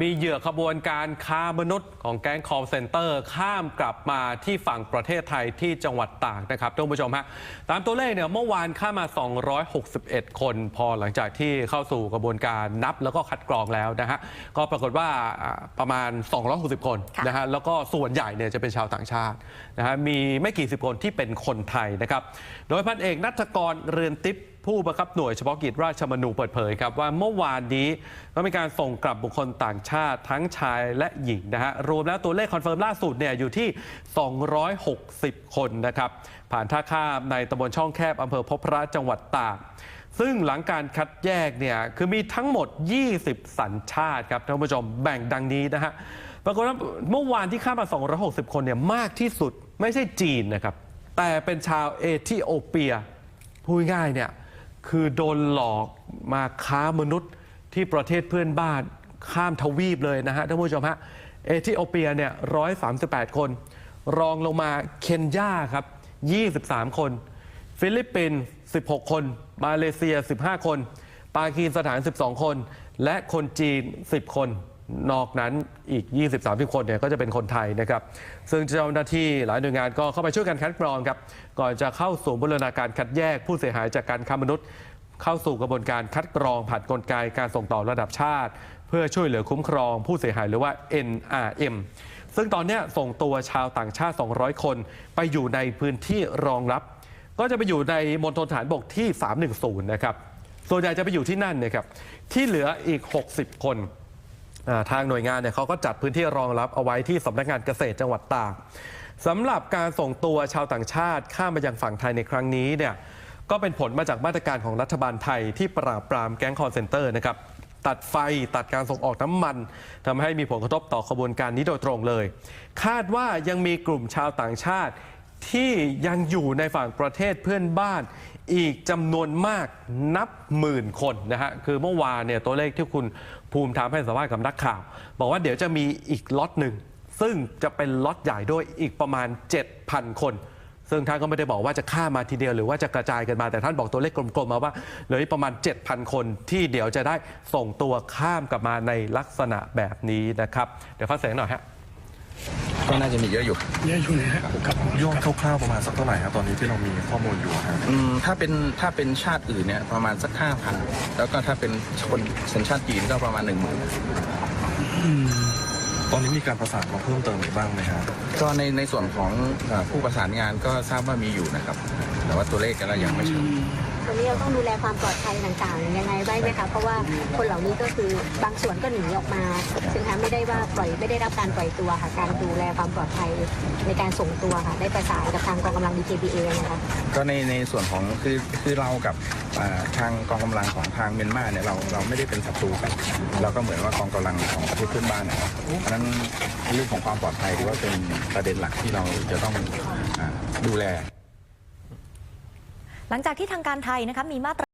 มีเหยื่อขบวนการค้ามนุษย์ของแก๊ง call center ข้ามกลับมาที่ฝั่งประเทศไทยที่จังหวัดตากนะครับท่านผู้ชมฮะตามตัวเลขเนี่ยเมื่อวานข้ามมา261 คน พอหลังจากที่เข้าสู่กระบวนการนับแล้วก็คัดกรองแล้วนะฮะก็ปรากฏว่าอ่าประมาณ 260 คนค่ะนะฮะแล้วก็ส่วนใหญ่เนี่ยจะเป็นชาวต่างชาตินะฮะมีไม่กี่สิบคนที่เป็นคนไทยนะครับโดยพันเอกนัทกรเรือนทิพย์ ผู้บังคับหน่วยเฉพาะกิจราชมนูเปิดเผยครับว่าเมื่อวานนี้ก็มีการส่งกลับบุคคลต่างชาติทั้งชายและหญิงนะฮะรวมแล้วตัวเลขคอนเฟิร์มล่าสุดเนี่ยอยู่ที่ 260 คนนะครับผ่านท่าข้ามในตำบลช่องแคบอำเภอพบพระจังหวัดตากซึ่งหลังการคัดแยกเนี่ยคือมีทั้งหมด 20 สัญชาติครับท่านผู้ชมแบ่งดังนี้นะฮะปรากฏว่าเมื่อวานที่ข้ามมา 260 คนเนี่ยมากที่สุดไม่ใช่จีนนะครับ แต่เป็นชาวเอธิโอเปียพูดง่ายเนี่ย คือโดนหลอกมาค้ามนุษย์ที่ประเทศเพื่อนบ้านข้ามทวีปเลยนะฮะท่านผู้ชมฮะเอธิโอเปียเนี่ยร้อยสามสิบแปดคน รองลงมาเคนยาครับยี่สิบสามคน ฟิลิปปินส์16คน มาเลเซียสิบห้าคน ปากีสถานสิบสองคน และคนจีนสิบคน นอกนั้นอีก20-30คนเนี่ยก็จะเป็นคนไทยนะครับ ซึ่งเจ้าหน้าที่หลายหน่วยงานก็เข้าไปช่วยกันคัดกรองครับ ก่อนจะเข้าสู่บูรณาการคัดแยกผู้เสียหายจากการค้ามนุษย์ เข้าสู่กระบวนการคัดกรองผ่านกลไกการส่งต่อระดับชาติ เพื่อช่วยเหลือคุ้มครองผู้เสียหายหรือว่า NRM ซึ่งตอนนี้ส่งตัวชาวต่างชาติ 200 คนไปอยู่ในพื้นที่รองรับ ก็จะไปอยู่ในมณฑลฐานบกที่ 310 นะครับ ส่วนใหญ่จะไปอยู่ที่นั่นนะครับ ที่เหลืออีก 60 คน ทางหน่วยงานเนี่ยเขาก็จัดพื้นที่รองรับเอาไว้ที่สำนักงานเกษตรจังหวัดตากสำหรับการส่งตัวชาวต่างชาติข้ามมายังฝั่งไทยในครั้งนี้เนี่ยก็เป็นผลมาจากมาตรการของรัฐบาลไทยที่ปราบปรามแก๊งคอร์เซนเตอร์นะครับตัดไฟตัดการส่งออกน้ำมันทำให้มีผลกระทบต่อขบวนการนี้โดยตรงเลย คาดว่ายังมีกลุ่มชาวต่างชาติที่ยังอยู่ในฝั่งประเทศเพื่อนบ้าน อีกจำนวนมากนับหมื่นคนนะฮะคือเมื่อวานเนี่ยตัวเลขที่คุณภูมิธรรมให้สัมภาษณ์กับนักข่าว บอกว่าเดี๋ยวจะมีอีกล็อตหนึ่ง ซึ่งจะเป็นล็อตใหญ่ด้วยอีกประมาณ 7,000 คน ซึ่งท่านก็ไม่ได้บอกว่าจะข้ามาทีเดียวหรือว่าจะกระจายกันมาแต่ท่านบอกตัวเลขกลมๆมาว่าเหลือประมาณ 7,000 คนที่เดี๋ยวจะได้ส่งตัวข้ามกลับมาในลักษณะแบบนี้นะครับเดี๋ยวฟังเสียงหน่อยฮะ ก็น่าจะมีเยอะอยู่ เยอะอยู่นะฮะครับยอดคร่าวๆประมาณสักเท่าไหร่ครับตอนนี้ที่เรามีข้อมูลอยู่ครับอืมถ้าเป็นถ้าเป็นชาติอื่นเนี่ยประมาณสักห้าพันแล้วก็ถ้าเป็นคนสัญชาติจีนก็ประมาณหนึ่งหมื่นตอนนี้มีการประสานมาเพิ่มเติมอีกบ้างไหมครับก็ในในส่วนของเอ่อผู้ประสานงานก็ทราบว่ามีอยู่นะครับ แต่ว่าตัวเลขก็ยังไม่ชัดตรงนี้เราต้องดูแลความปลอดภัยต่างๆยังไงบ้างไหมคะเพราะว่าคนเหล่านี้ก็คือบางส่วนก็หนีออกมาซึ่งทาง ไม่ได้ว่าปล่อยไม่ได้รับการปล่อยตัวค่ะ การดูแลความปลอดภัยในการส่งตัวค่ะ ได้ประสานกับทางกองกำลัง DKBA นะคะก็ในในส่วนของคือคือเรากับอ่าทางกองกำลังของทางเมียนมาเนี่ยเราเราไม่ได้เป็นศัตรูกันเราก็เหมือนว่ากองกำลังของประเทศเพื่อนบ้านนะครับเพราะฉะนั้นเรื่องของความปลอดภัยถือว่าเป็นประเด็นหลักที่เราจะต้องอาดูแล หลังจากที่ทางการไทยนะคะมีมาตร